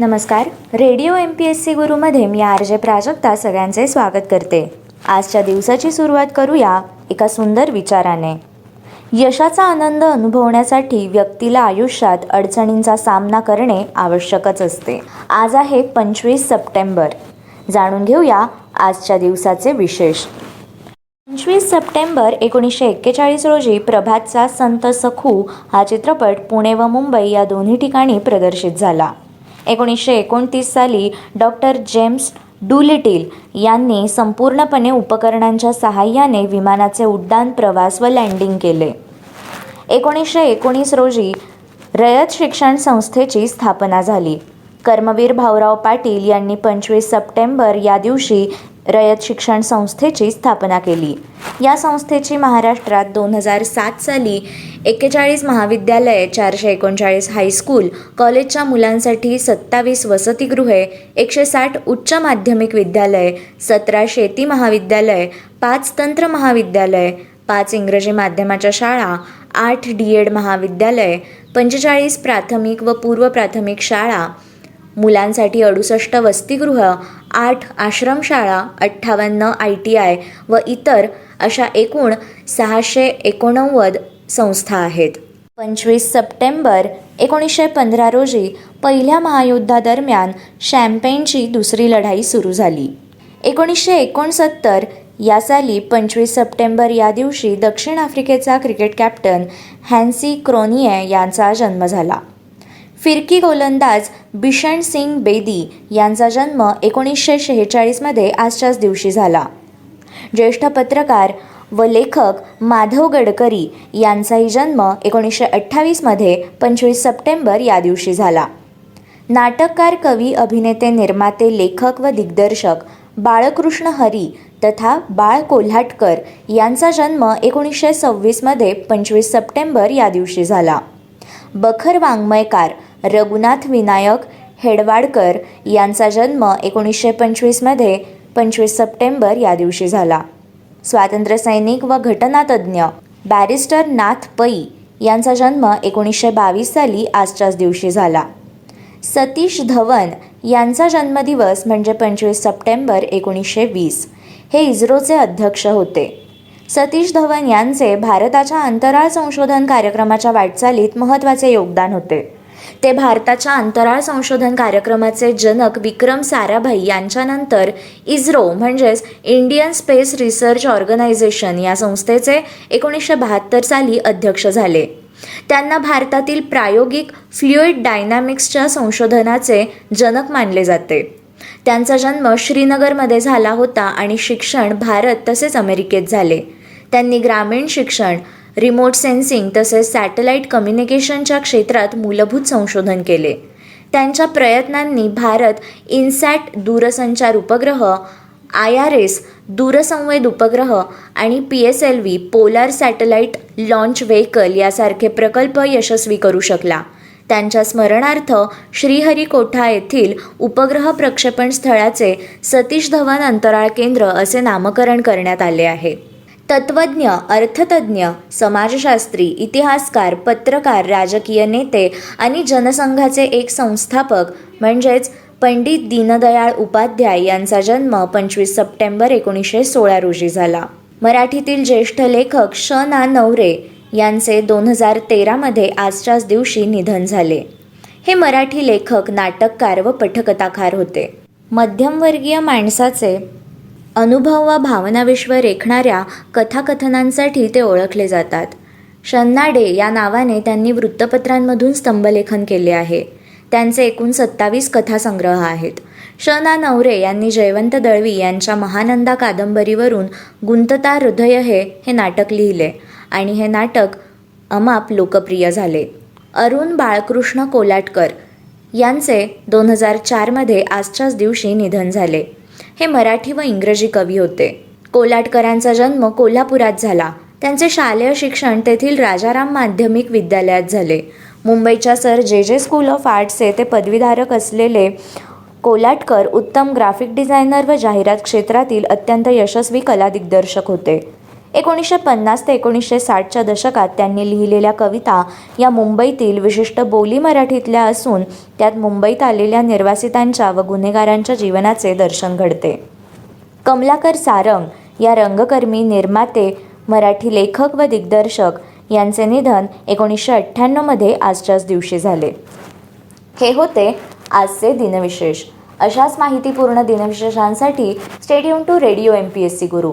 नमस्कार. Radio M P S C गुरुमध्ये मी R J Prajakta सगळ्यांचे स्वागत करते. आजच्या दिवसाची सुरुवात करूया एका सुंदर विचाराने. यशाचा आनंद अनुभवण्यासाठी व्यक्तीला आयुष्यात अडचणींचा सामना करणे आवश्यकच असते. आज आहे पंचवीस सप्टेंबर. जाणून घेऊया आजच्या दिवसाचे विशेष. पंचवीस सप्टेंबर एकोणीसशे एक्केचाळीस रोजी प्रभातचा संत सखू हा चित्रपट पुणे व मुंबई या दोन्ही ठिकाणी प्रदर्शित झाला. एकोणीसशे एकोणतीस साली डॉक्टर जेम्स डुलिटिल यांनी संपूर्णपणे उपकरणांच्या सहाय्याने विमानाचे उड्डाण प्रवास व लँडिंग केले. एकोणीसशे एकोणीस रोजी रयत शिक्षण संस्थेची स्थापना झाली. कर्मवीर भाऊराव पाटील यांनी पंचवीस सप्टेंबर या दिवशी रयत शिक्षण संस्थेची स्थापना केली. या संस्थेची महाराष्ट्रात दोन हजार सात साली एक्केचाळीस महाविद्यालये चारशे एकोणचाळीस हायस्कूल कॉलेजच्या मुलांसाठी सत्तावीस वसतिगृहे एकशे साठ उच्च माध्यमिक विद्यालय सतरा शेती महाविद्यालय पाच तंत्र महाविद्यालय पाच इंग्रजी माध्यमाच्या शाळा आठ डी एड महाविद्यालय पंचेचाळीस प्राथमिक व पूर्व प्राथमिक शाळा मुलांसाठी अडुसष्ट वसतिगृह आठ आश्रमशाळा अठ्ठावन्न आय टी आय व इतर अशा एकूण सहाशे एकोणनव्वद संस्था आहेत. पंचवीस सप्टेंबर एकोणीसशे पंधरा रोजी पहिल्या महायुद्धादरम्यान शॅम्पेनची दुसरी लढाई सुरू झाली. एकोणीसशे एकोणसत्तर या साली पंचवीस सप्टेंबर या दिवशी दक्षिण आफ्रिकेचा क्रिकेट कॅप्टन हॅन्सी क्रोनिये यांचा जन्म झाला. फिरकी गोलंदाज बिशन सिंग बेदी यांचा जन्म एकोणीसशे शेहेचाळीसमध्ये आजच्याच दिवशी झाला. ज्येष्ठ पत्रकार व लेखक माधव गडकरी यांचाही जन्म एकोणीसशे अठ्ठावीसमध्ये पंचवीस सप्टेंबर या दिवशी झाला. नाटककार कवी अभिनेते निर्माते लेखक व दिग्दर्शक बाळकृष्ण हरी तथा बाळ कोल्हाटकर यांचा जन्म एकोणीसशे सव्वीसमध्ये पंचवीस सप्टेंबर या दिवशी झाला. बखर वाङ्मयकार रघुनाथ विनायक हेडवाडकर यांचा जन्म एकोणीसशे पंचवीसमध्ये पंचवीस सप्टेंबर या दिवशी झाला. स्वातंत्र्यसैनिक व घटनातज्ञ बॅरिस्टर नाथ पै यांचा जन्म एकोणीसशे बावीस साली आजच्याच दिवशी झाला. सतीश धवन यांचा जन्मदिवस म्हणजे पंचवीस सप्टेंबर एकोणीसशे वीस हे इस्रोचे अध्यक्ष होते. सतीश धवन यांचे भारताच्या अंतराळ संशोधन कार्यक्रमाच्या वाटचालीत महत्त्वाचे योगदान होते. ते भारताच्या अंतराळ संशोधन कार्यक्रमाचे जनक विक्रम साराभाई यांच्यानंतर इस्रो म्हणजेच इंडियन स्पेस रिसर्च ऑर्गनायझेशन या संस्थेचे एकोणीसशे बहात्तर साली अध्यक्ष झाले. त्यांना भारतातील प्रायोगिक फ्लुइड डायनॅमिक्सच्या संशोधनाचे जनक मानले जाते. त्यांचा जन्म श्रीनगरमध्ये झाला होता आणि शिक्षण भारत तसेच अमेरिकेत झाले. त्यांनी ग्रामीण शिक्षण रिमोट सेन्सिंग तसेच सॅटेलाईट कम्युनिकेशनच्या क्षेत्रात मूलभूत संशोधन केले. त्यांच्या प्रयत्नांनी भारत इन्सॅट दूरसंचार उपग्रह आय आर एस दूरसंवेद उपग्रह आणि P S L V polar satellite launch vehicle यासारखे प्रकल्प यशस्वी करू शकला. त्यांच्या स्मरणार्थ श्रीहरिकोठा येथील उपग्रह प्रक्षेपण स्थळाचे सतीश धवन अंतराळ केंद्र असे नामकरण करण्यात आले आहे. तत्त्वज्ञ अर्थतज्ञ समाजशास्त्री इतिहासकार पत्रकार राजकीय नेते आणि जनसंघाचे एक संस्थापक म्हणजेच पंडित दीनदयाळ उपाध्याय यांचा जन्म पंचवीस सप्टेंबर एकोणीसशे सोळा रोजी झाला. मराठीतील ज्येष्ठ लेखक श. ना. नवरे यांचे दोन हजार तेरामध्ये आजच्याच दिवशी निधन झाले. हे मराठी लेखक नाटककार व पटकथाकार होते. मध्यमवर्गीय माणसाचे अनुभव व भावनाविश्व रेखणाऱ्या कथाकथनांसाठी ते ओळखले जातात. शन्नाडे या नावाने त्यांनी वृत्तपत्रांमधून स्तंभलेखन केले आहे. त्यांचे एकूण सत्तावीस कथासंग्रह आहेत. श ना नवरे यांनी जयवंत दळवी यांच्या महानंदा कादंबरीवरून गुंतता हृदय हे हे नाटक लिहिले आणि हे नाटक अमाप लोकप्रिय झाले. अरुण बाळकृष्ण कोलाटकर यांचे दोन हजार चारमध्ये आजच्याच दिवशी निधन झाले. हे मराठी व इंग्रजी कवी होते. कोलाटकरांचा जन्म कोल्हापुरात झाला. त्यांचे शालेय शिक्षण तेथील राजाराम माध्यमिक विद्यालयात झाले. मुंबईच्या सर जे जे स्कूल ऑफ आर्ट्सचे ते पदवीधारक असलेले कोलाटकर उत्तम ग्राफिक डिझायनर व जाहिरात क्षेत्रातील अत्यंत यशस्वी कला दिग्दर्शक होते. एकोणीसशे पन्नास ते एकोणीसशे साठच्या दशकात त्यांनी लिहिलेल्या कविता या मुंबईतील विशिष्ट बोली मराठीतल्या असून त्यात मुंबईत आलेल्या निर्वासितांच्या व गुन्हेगारांच्या जीवनाचे दर्शन घडते. कमलाकर सारंग या रंगकर्मी निर्माते मराठी लेखक व दिग्दर्शक यांचे निधन एकोणीसशे अठ्ठ्याण्णवमध्ये आजच्याच दिवशी झाले. हे होते आजचे दिनविशेष. अशाच माहितीपूर्ण दिनविशेषांसाठी stadium to radio M P S C Guru.